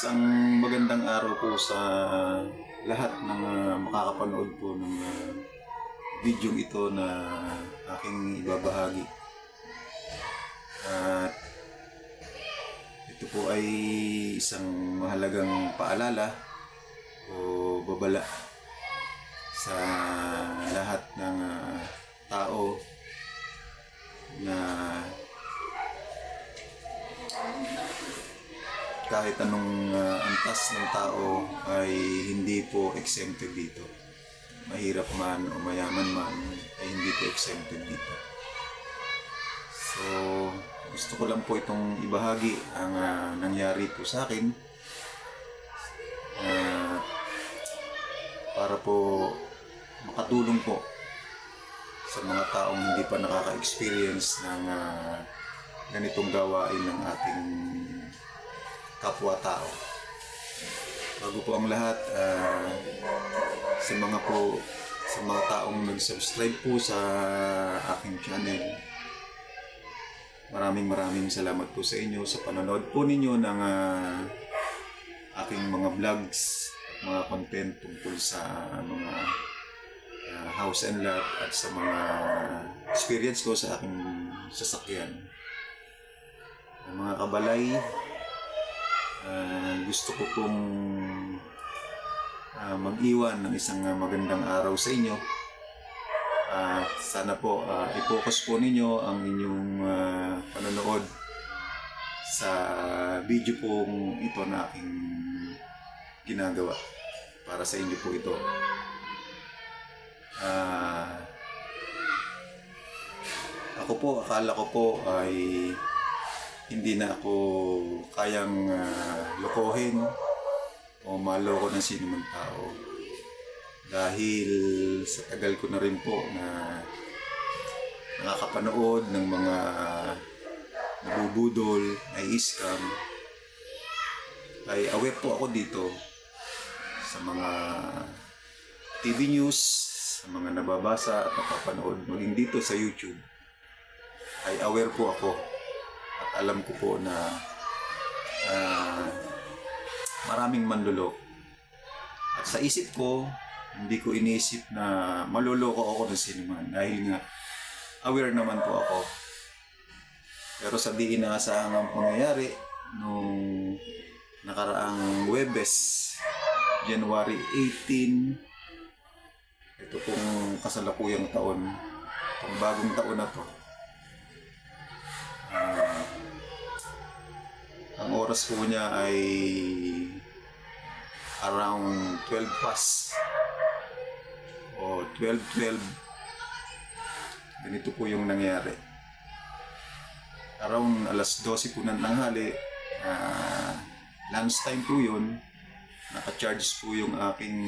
Isang magandang araw po sa lahat ng ah, makakapanood po ng uh, video ito na aking ibabahagi. At ito po ay isang mahalagang paalala o babala sa lahat ng ah, tao na kahit anong ah, antas ng tao ay hindi po exempted dito. Mahirap man o mayaman man ay hindi po exempted dito. So, gusto ko lang po itong ibahagi ang ah, nangyari po sa akin. Ah, para po makatulong po sa mga taong hindi pa nakaka-experience ng ah, ganitong gawain ng ating kapwa-tao. Bago po ang lahat, ah, sa mga po sa mga taong nag-subscribe po sa aking channel, maraming maraming salamat po sa inyo sa panonood po ninyo ng ah, aking mga vlogs at mga content tungkol sa mga ah, house and lot at sa mga experience ko sa aking sasakyan. Mga kabalay, Ah, gusto ko pong ah, mag-iwan ng isang magandang araw sa inyo. Ah, sana po ah, i-focus po ninyo ang inyong ah, panonood sa video pong ito na aking ginagawa. Para sa inyo po ito. Ah, ako po, akala ko po ay hindi na ako kayang ah, lokohin o maloko ng sino man tao. Dahil sa tagal ko na rin po na nakakapanood ng mga nabubudol, ay scam, ay aware po ako dito sa mga TV news, sa mga nababasa at napapanood, maging dito sa YouTube, ay aware po ako alam ko po na ah, maraming manlulok. At sa isip ko, hindi ko iniisip na maluloko ako ng sinuman dahil nga aware naman po ako. Pero sa di inaasahang ang pangyayari nung nakaraang Webes, January 18, ito pong kasalukuyang taon, itong bagong taon na to. Ang oras po niya ay around 12 past. O 12-12 ganito po yung nangyari. Around alas 12 po ng tanghali uh, lunchtime po yun naka-charge po yung aking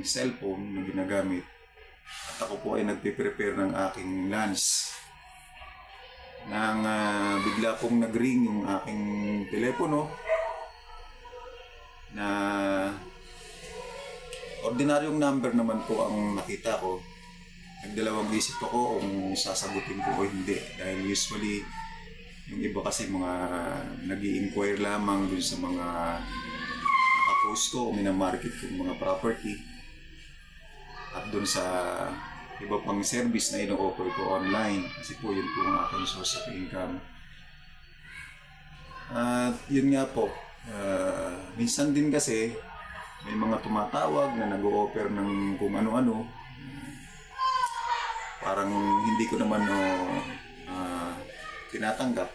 cellphone na ginagamit. At ako po ay nagpe-prepare ng aking lunch nang ah, bigla pong nag-ring yung aking telepono na ordinaryong number naman po ang nakita ko. Nagdalawang isip ako kung sasagutin ko o hindi dahil usually yung iba kasi mga nag inquire lamang dun sa mga nakapost ko o minamarket ko yung mga property at dun sa iba pang service na ino-offer ko online kasi po yun po ang aking source of income. At yun nga po, ah, minsan din kasi may mga tumatawag na nag-o-offer ng kung ano-ano. Parang hindi ko naman no, ah, tinatanggap.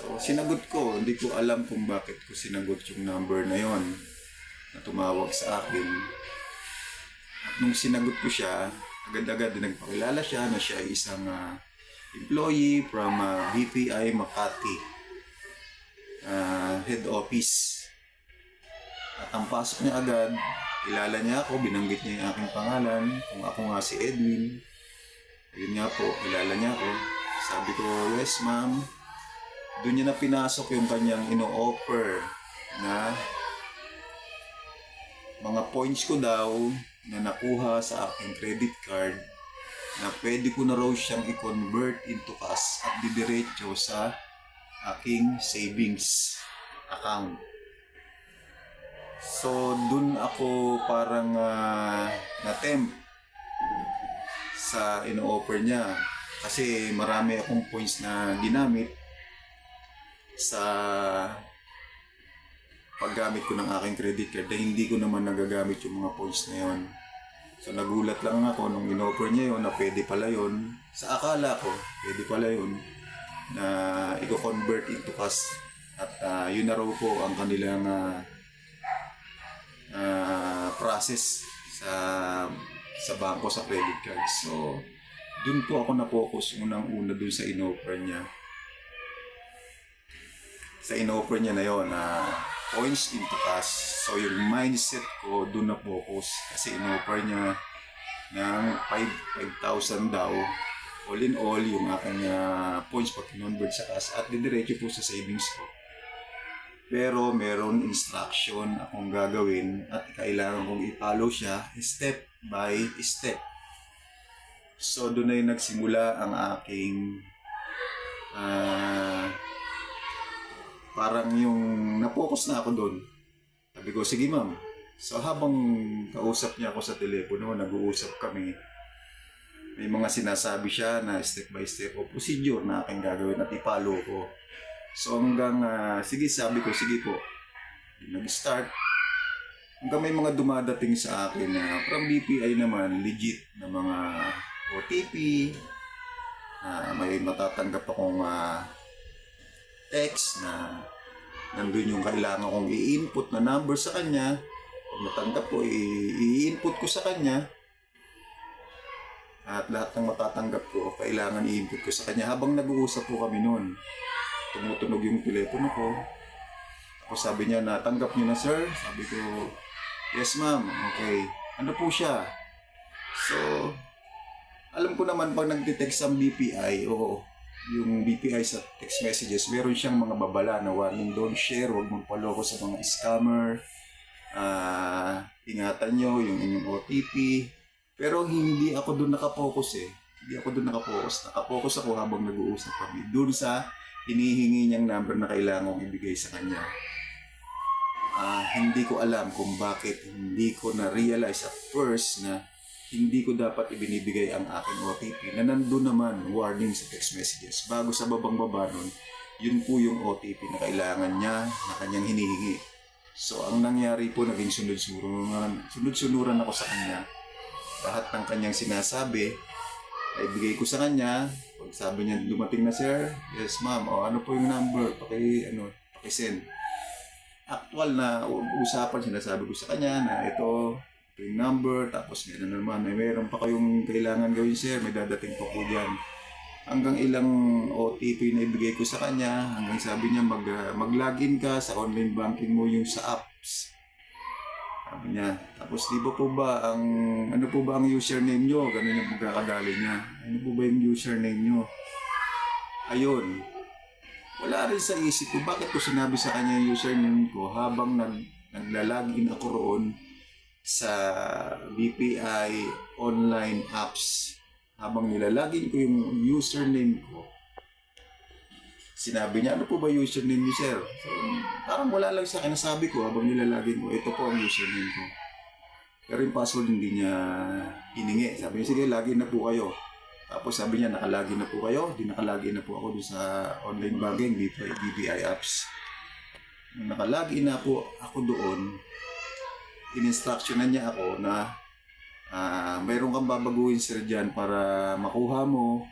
So, sinagot ko. Hindi ko alam kung bakit ko sinagot yung number na yon na tumawag sa akin. Nung sinagot ko siya, agad-agad nagpakilala siya na siya ay isang ah, employee from ah, BPI Makati ah, head office. At ang pasok niya agad, kilala niya ako, binanggit niya yung aking pangalan, kung ako nga si Edwin. Yun nga po, kilala niya ako. Sabi ko, yes ma'am. Doon niya na pinasok yung kanyang ino-offer na mga points ko daw na nakuha sa aking credit card na pwede ko na raw siyang i-convert into cash at didiretso sa aking savings account. So, dun ako parang uh, na-tempt sa ino-offer niya. Kasi marami akong points na ginamit sa paggamit ko ng aking credit card na hindi ko naman nagagamit yung mga points na yon. So nagulat lang ako nung in-offer niya yon na pwede pala yon. Sa akala ko, pwede pala yon na i-convert into cash at ah, yun na raw po ang kanilang ah, ah, process sa sa bangko sa credit card. So, dun po ako na-focus unang-una dun sa in-offer niya. Sa in-offer niya na yon na points into cash. So, yung mindset ko dun na-focus kasi in-offer niya ng 5 5,000 daw all in all yung aking ah, points pag convert sa cash at didiretso po sa savings ko. Pero meron instruction akong gagawin at kailangan kong i-follow siya step by step. So doon na yung nagsimula ang aking ah, parang yung na-focus na ako doon. Sabi ko, sige ma'am. So habang kausap niya ako sa telepono, nag-uusap kami, may mga sinasabi siya na step by step o procedure na aking gagawin at ipalo ko. So hanggang, ah, sige sabi ko, sige po. Nag-start. Hanggang may mga dumadating sa akin na from BPI naman, legit na mga OTP, na may matatanggap akong ah, text na nandun yung kailangan kong i-input na number sa kanya. Pag natanggap ko, i-input ko sa kanya. At lahat ng matatanggap ko, kailangan i-input ko sa kanya. Habang nag-uusap po kami noon, tumutunog yung telepono ko. Tapos sabi niya, natanggap niyo na sir? Sabi ko, yes ma'am, okay. Ano po siya? So, alam ko naman pag nag-text ang BPI, oo, yung BPI sa text messages, meron siyang mga babala na warning, don't share, huwag mong paloko sa mga scammer, ah ingatan nyo yung inyong OTP. Pero hindi ako doon nakapokus eh. Hindi ako doon nakapokus. Nakapokus ako habang nag-uusap kami. Doon sa hinihingi niyang number na kailangan kong ibigay sa kanya. Ah, hindi ko alam kung bakit hindi ko na-realize at first na hindi ko dapat ibinibigay ang aking OTP na nandun naman warning sa text messages. Bago sa babang baba nun, yun po yung OTP na kailangan niya na kanyang hinihingi. So, ang nangyari po, naging sunod-sunuran, sunod-sunuran ako sa kanya. Lahat ng kanyang sinasabi, ay bigay ko sa kanya. Pag sabi niya, dumating na sir, yes ma'am, o ano po yung number, paki, ano, paki-send. Actual na usapan, sinasabi ko sa kanya na ito yung number, tapos meron naman, may meron pa kayong kailangan gawin sir, may dadating pa po dyan. Hanggang ilang OTP na ibigay ko sa kanya, hanggang sabi niya mag, ah, mag-login ka sa online banking mo yung sa apps. Sabi niya, tapos di ba po ba ang, ano po ba ang username nyo? Ganun yung pagkakadali niya. Ano po ba yung username nyo? Ayun. Wala rin sa isip ko, bakit ko sinabi sa kanya yung username ko habang nag, naglalagin ako roon sa BPI online apps. Habang nilalagin ko yung username ko, sinabi niya, ano po ba username niyo, sir? So, parang wala lang sa akin. Nasabi ko habang nilalagin ko, ito po ang username ko. Pero yung password hindi niya hiningi. Sabi niya, sige, login na po kayo. Tapos sabi niya, nakalagin na po kayo. Di nakalagin na po ako dun sa online banking, BPI, BPI apps. Nung nakalagin na po ako doon, in-instructionan niya ako na ah mayroon kang babaguhin sir dyan para makuha mo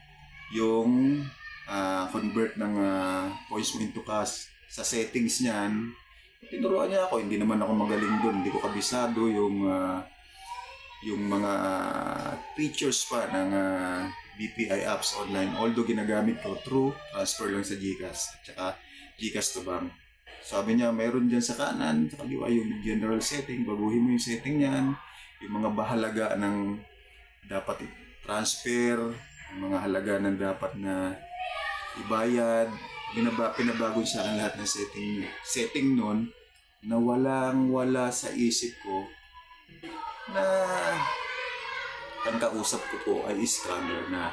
yung ah, convert ng ah, points mo into cash sa settings niyan. Tinuruan niya ako, hindi naman ako magaling doon, hindi ko kabisado yung ah, yung mga features pa ng ah, BPI apps online. Although ginagamit ko through transfer lang sa GCash at saka GCash to bank. Sabi niya, mayroon dyan sa kanan, sa kaliwa yung general setting, baguhin mo yung setting niyan, yung mga bahalaga ng dapat i-transfer, yung mga halaga ng dapat na ibayad, binaba, pinabago sa akin lahat ng setting setting nun na walang wala sa isip ko na ang kausap ko po ay scammer na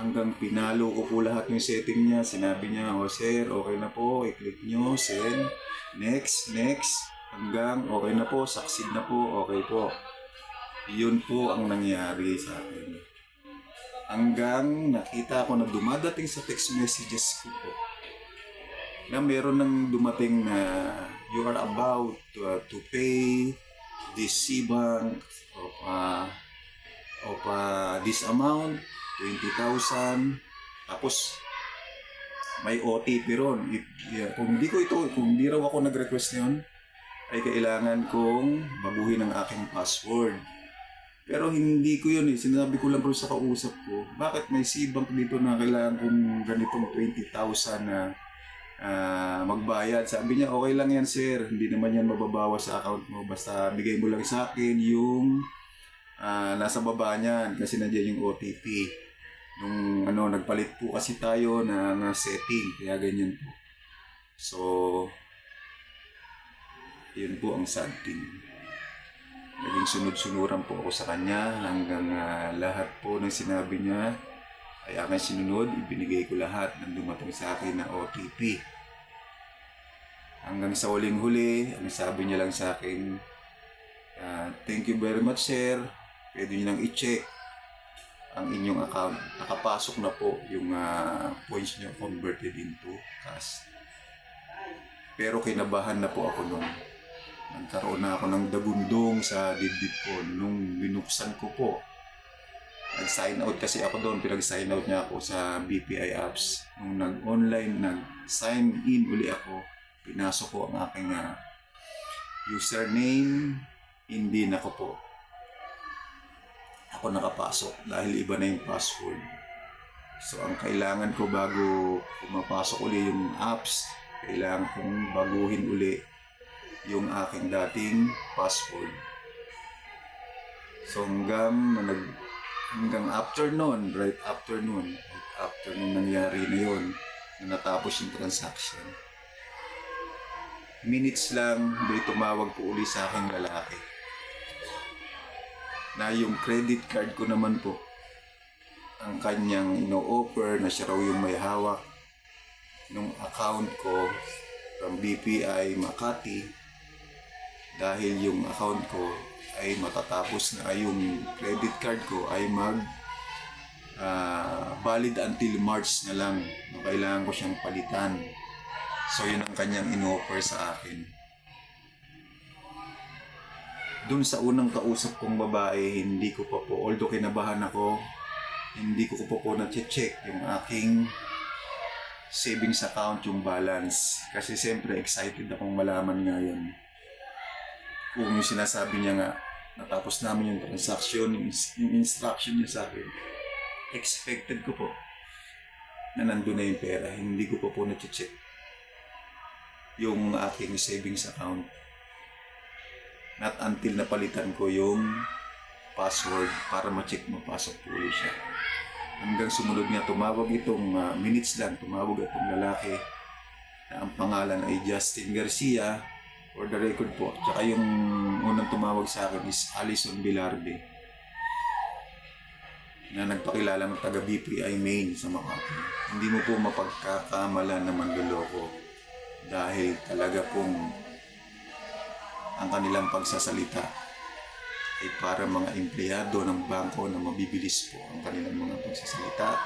hanggang pinalo ko po lahat yung setting niya. Sinabi niya, oh sir, okay na po, i-click nyo, send, next, next. Hanggang okay na po, succeed na po, okay po. Yun po ang nangyari sa akin. Hanggang nakita ko na dumadating sa text messages ko po na meron nang dumating na you are about to, uh, to pay this C-Bank of, uh, of uh, this amount, 20,000. Tapos, may OTP ron. If, yeah, kung hindi ko ito, kung hindi raw ako nag-request yun, ay kailangan kong baguhin ang aking password. Pero hindi ko yun eh. Sinabi ko lang po sa kausap ko, bakit may C-Bank dito na kailangan kong ganitong 20,000 na ah, magbayad. Sabi niya, okay lang yan sir. Hindi naman yan mababawas sa account mo. Basta bigay mo lang sa akin yung ah, nasa baba niyan kasi nandiyan yung OTP. Nung ano, nagpalit po kasi tayo ng setting. Kaya ganyan po. So, yun po ang sad thing. Naging sunod-sunuran po ako sa kanya hanggang ah, lahat po ng sinabi niya ay aking sinunod, ibinigay ko lahat ng dumating sa akin na OTP. Hanggang sa huling huli, ang sabi niya lang sa akin, ah, thank you very much sir, pwede niyo nang i-check ang inyong account. Nakapasok na po yung ah, points niyo converted into cash. Pero kinabahan na po ako nung nagkaroon na ako ng dagundong sa dibdib ko nung binuksan ko po nag-sign out kasi ako doon, pinag-sign out niya ako sa BPI apps. Nung nag-online, nag-sign in uli ako, pinasok ko ang aking ah, username, hindi na ko po. Ako nakapasok dahil iba na yung password. So, ang kailangan ko bago pumapasok uli yung apps, kailangan kong baguhin uli yung aking dating password. So, hanggang na nag hanggang after noon, right after noon, right after nung nangyari na yun, na natapos yung transaction, minutes lang, may tumawag po uli sa aking lalaki. Na yung credit card ko naman po, ang kanyang ino-offer na siya raw yung may hawak. Nung account ko from BPI Makati dahil yung account ko ay matatapos na yung credit card ko ay mag ah, valid until March na lang. No, kailangan ko siyang palitan. So yun ang kanyang in-offer sa akin dun sa unang kausap kong babae hindi ko pa po although kinabahan ako hindi ko pa po na-check yung aking savings account yung balance kasi siyempre excited akong malaman nga yan kung yung sinasabi niya nga natapos namin yung transaction, yung, yung instruction niya sa akin, expected ko po na nandun na yung pera. Hindi ko pa po na-check yung aking savings account. Not until napalitan ko yung password para ma-check mapasok po siya. Hanggang sumunod nga tumawag itong ah, minutes lang, tumawag itong lalaki na ang pangalan ay Justin Garcia for the record po. Tsaka yung unang tumawag sa akin is Alison Bilarde na nagpakilala ng taga BPI Main sa Makati. Hindi mo po mapagkakamala na manloloko dahil talaga pong ang kanilang pagsasalita ay para mga empleyado ng bangko na mabibilis po ang kanilang mga pagsasalita.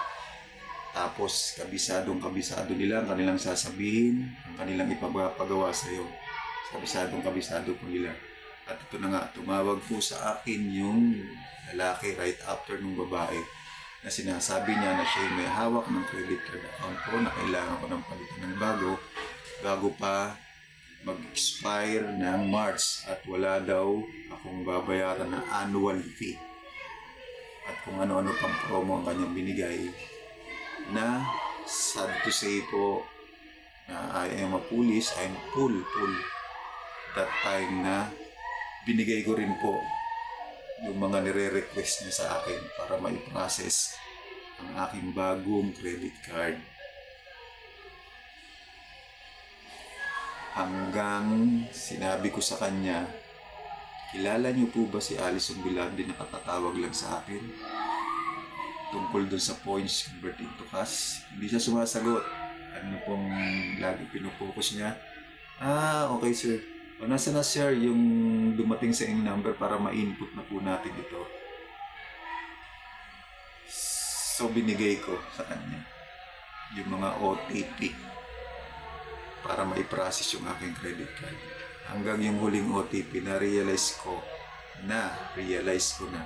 Tapos, kabisadong kabisado nila ang kanilang sasabihin, ang kanilang ipapagawa sa iyo kabisadong kabisado po nila. At ito na nga, tumawag po sa akin yung lalaki right after nung babae na sinasabi niya na siya may hawak ng credit card account ko na kailangan ko ng palitan ng bago bago pa mag-expire ng March at wala daw akong babayaran na annual fee. At kung ano-ano pang promo ang kanyang binigay na sad to say po na I am a police, I'm full, full that time na binigay ko rin po yung mga nire-request niya sa akin para ma-process ang aking bagong credit card. Hanggang sinabi ko sa kanya, kilala niyo po ba si Alison Bilandi na katatawag lang sa akin? Tungkol dun sa points converted to cash. Hindi siya sumasagot. Ano pong lagi pinupokus niya? Ah, okay sir O nasa na sir yung dumating sa inyong number para ma-input na po natin ito. So binigay ko sa kanya yung mga OTP para ma-process yung aking credit card. Hanggang yung huling OTP na realize ko na realize ko na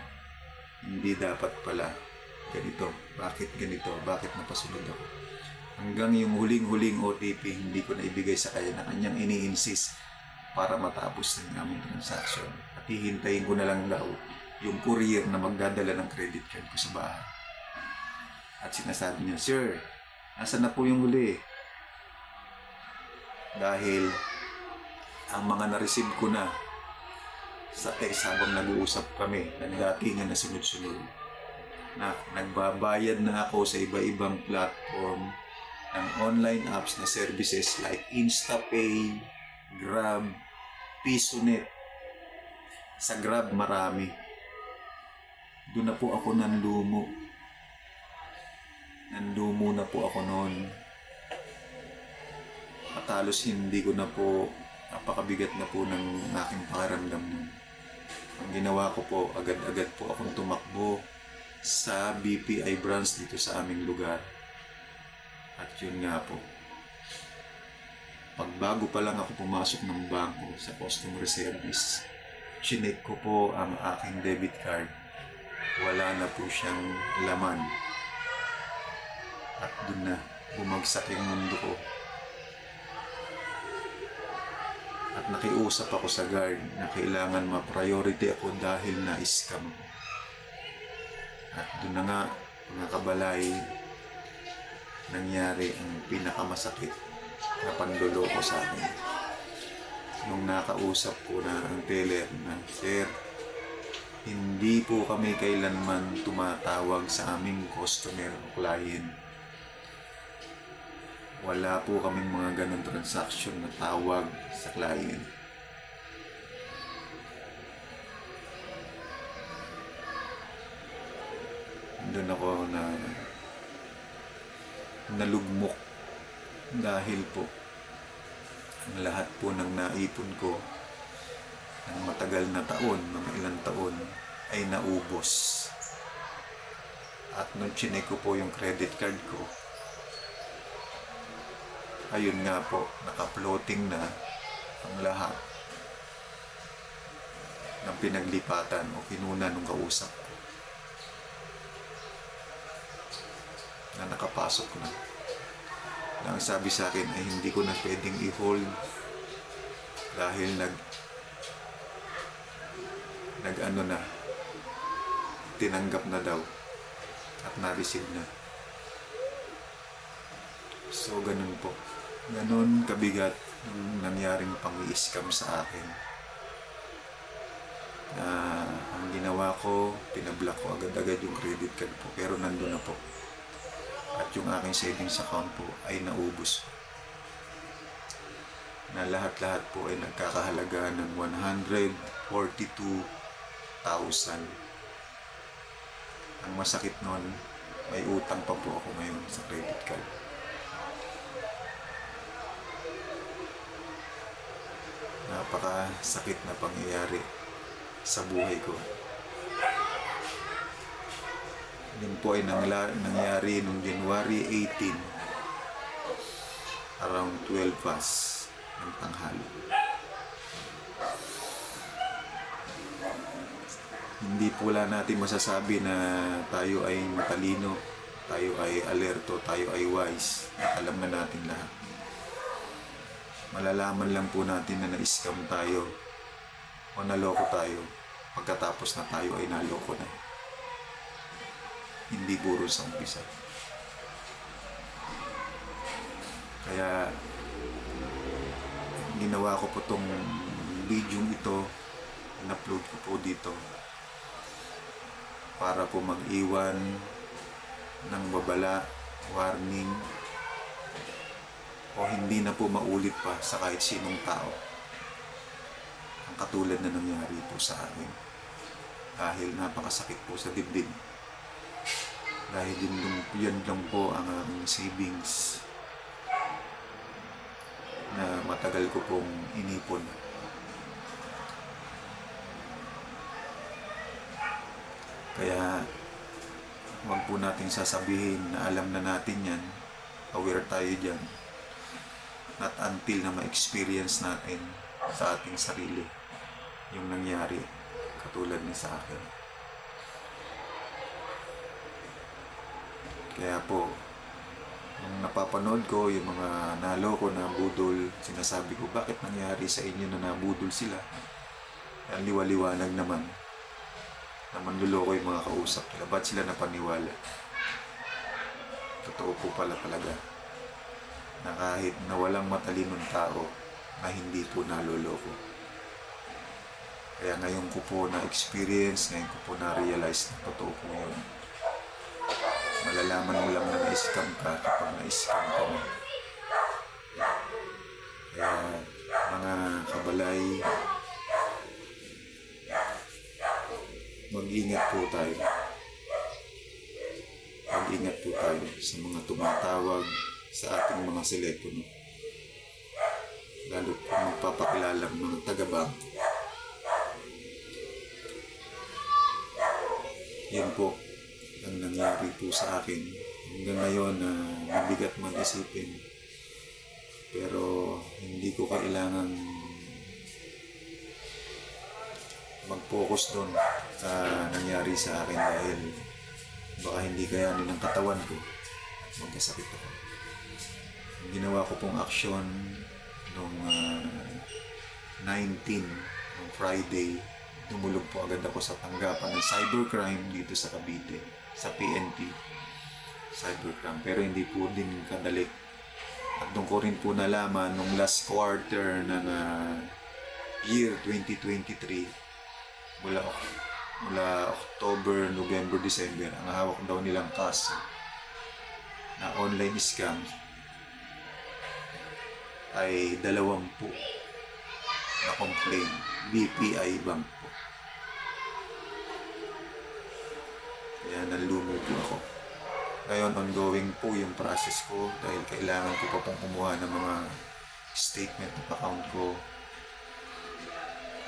hindi dapat pala ganito. Bakit ganito? Bakit napasunod ako? Hanggang yung huling-huling OTP hindi ko na ibigay sa kanya na kanyang ini-insist para matapos ng aming transaction. At hihintayin ko na lang daw yung courier na magdadala ng credit card ko sa bahay. At sinasabi niya, Sir, nasa na po yung huli? Dahil ang mga na-receive ko na sa text habang nag-uusap kami, nagdatingan na sunod-sunod. Na nagbabayad na ako sa iba-ibang platform ng online apps na services like InstaPay, Grab, PisoNet. Sa Grab marami. Doon na po ako nanlumo. Nanlumo na po ako noon. At halos hindi ko na po napakabigat na po ng aking pakiramdam nun. Ang ginawa ko po, agad-agad po akong tumakbo sa BPI branch dito sa aming lugar. At yun nga po, pagbago pa lang ako pumasok ng bangko sa customer service, chinek ko po ang aking debit card. Wala na po siyang laman. At dun na, bumagsak yung mundo ko. At nakiusap ako sa guard na kailangan ma-priority ako dahil na-scam. At doon na nga, mga kabalay, nangyari ang pinakamasakit na panloloko sa akin. Nung nakausap ko na ang teller na, Sir, hindi po kami kailanman tumatawag sa aming customer o client. Wala po kaming mga ganong transaction na tawag sa client. Doon ako na nalugmok dahil po ang lahat po ng naipon ko ng matagal na taon, mga ilang taon, ay naubos. At nung chinek ko po yung credit card ko, ayun nga po, naka-floating na ang lahat ng pinaglipatan o kinuna nung kausap ko. Na nakapasok na. Na ang sabi sa akin ay hindi ko na pwedeng i-hold dahil nag nag ano na tinanggap na daw at na-receive na. So, ganun po. Ganun kabigat yung nangyaring pang-i-scam sa akin. Na ang ginawa ko, pinablock ko agad-agad yung credit card po. Pero nandun na po. At yung aking savings account po ay naubos. Na lahat-lahat po ay nagkakahalaga ng 142,000. Ang masakit nun, may utang pa po ako ngayon sa credit card. Napakasakit na pangyayari sa buhay ko. Yun po ay nangyari noong January 18 around 12 past ng tanghali. Hindi po wala natin masasabi na tayo ay matalino, tayo ay alerto, tayo ay wise. Alam na natin lahat malalaman lang po natin na na-scam tayo o naloko tayo pagkatapos na tayo ay naloko na. Hindi puro sa umpisa. Kaya ginawa ko po tong video ito, in-upload ko po dito para po mag-iwan ng babala, warning, o hindi na po maulit pa sa kahit sinong tao ang katulad na nangyari po sa amin. Dahil napakasakit po sa dibdib. Dahil yun, yun lang po ang aming savings na matagal ko pong inipon. Kaya huwag po nating sasabihin na alam na natin yan. Aware tayo dyan. Not until na ma-experience natin sa ating sarili yung nangyari katulad ni sa akin. Kaya po, nung napapanood ko yung mga naloko na budol, sinasabi ko, bakit nangyari sa inyo na nabudol sila? Ang liwaliwanag naman na manluloko yung mga kausap nila. Ba't sila napaniwala? Totoo po pala talaga na kahit na walang matalinong tao na hindi po naloloko. Kaya ngayon ko po na-experience, ngayon ko po na-realize na totoo po yun. Malalaman mo lang na na-scam ka kapag na-scam ka mo. Kaya mga kabalay, mag-ingat po tayo. Mag-ingat po tayo sa mga tumatawag sa ating mga telepono. Lalo kung magpapakilalang mga taga-bangko. Yan po ang nangyari po sa akin. Hanggang ngayon na mabigat man isipin. Pero hindi ko kailangan mag-focus doon sa nangyari sa akin dahil baka hindi kayanin ng katawan ko magkasakit ako. Ginawa ko pong aksyon nung ah, 19, nung Friday, tumulog po agad ako sa tanggapan ng cybercrime dito sa Cavite, sa PNP cybercrime. Pero hindi po din kadali. At doon ko rin po nalaman nung last quarter ng ah, year 2023 mula mula October, November, December ang hawak daw nilang kaso na online scam ay dalawampu na complain BPI Bank po. Kaya nalumo po ako. Ngayon, ongoing po yung process ko dahil kailangan ko pa pong kumuha ng mga statement of account ko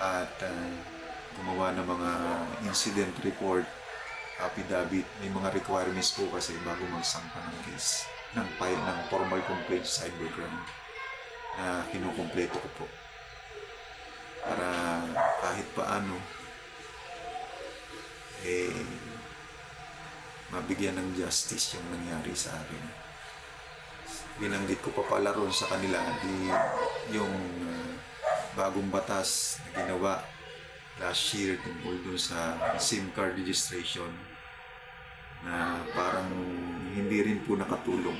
at uh, gumawa ng mga incident report, affidavit, may mga requirements po kasi bago magsampa ng case ng file ng formal complaint cybercrime na kinukumpleto ko po para kahit paano eh mabigyan ng justice yung nangyari sa akin. Binanggit ko pa pala ron sa kanila di yung uh, bagong batas na ginawa last year tungkol dun sa SIM card registration na parang hindi rin po nakatulong.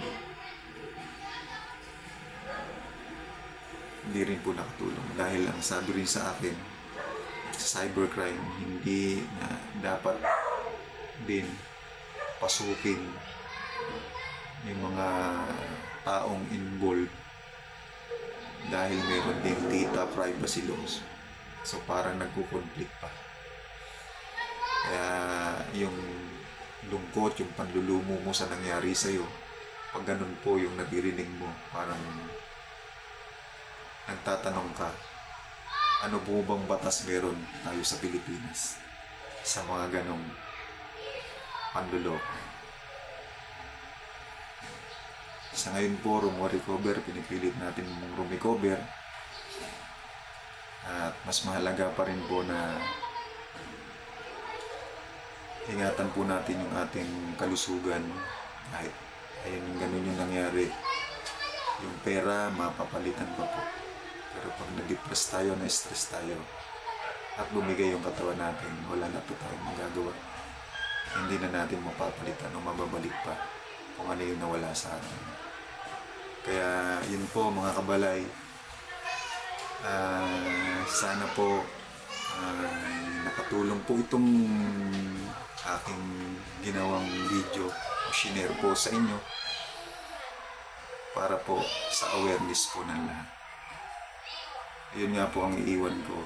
Hindi rin po nakatulong dahil ang sabi rin sa akin sa cybercrime hindi na dapat din pasukin yung mga taong involved dahil meron din data privacy laws. So parang nagko-conflict pa. Kaya yung lungkot, yung panlulumo mo sa nangyari sa'yo, pag ganun po yung nabirinig mo, parang nagtatanong ka, ano po bang batas meron tayo sa Pilipinas sa mga ganong panluloko. Sa ngayon po, room recover, pinipilit natin room recover. At mas mahalaga pa rin po na ingatan po natin yung ating kalusugan kahit ayun yung ganun yung nangyari yung pera mapapalitan pa po pero pag na-depress tayo na-stress tayo at bumigay yung katawan natin wala na po tayong magagawa. Hindi na natin mapapalitan o mababalik pa kung ano yung nawala sa atin. Kaya yun po mga kabalay. Ah, sana po ah, nakatulong po itong aking ginawang video o shinare po sa inyo para po sa awareness po ng lahat. Yun nga po ang iiwan ko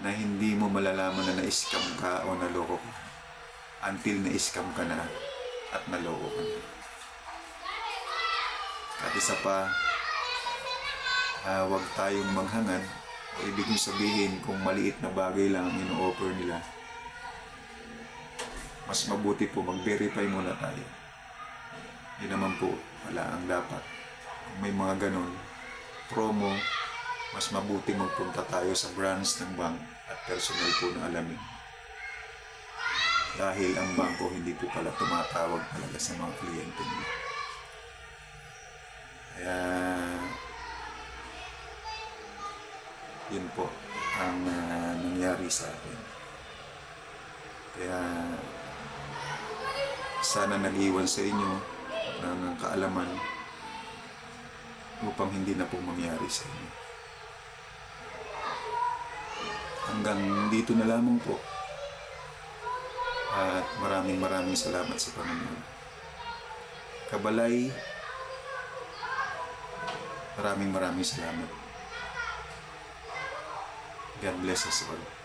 na hindi mo malalaman na na-scam ka o naloko ka until na-scam ka na at naloko ka na. At isa pa, ah, wag tayong manghangad o ibig kong sabihin kung maliit na bagay lang ang ino-offer nila mas mabuti po mag-verify muna tayo. Yun naman po, wala ang dapat. Kung may mga ganun, promo, mas mabuti magpunta tayo sa branch ng bank at personal po na alamin. Dahil ang bangko hindi po pala tumatawag talaga sa mga kliyente nila. Kaya, yun po ang ah, nangyari sa akin. Kaya, sana nag-iwan sa inyo ng kaalaman upang hindi na po mangyari sa inyo. Hanggang dito na lamang po. At maraming maraming salamat sa Panginoon. Kabalay, maraming maraming salamat. God bless us all.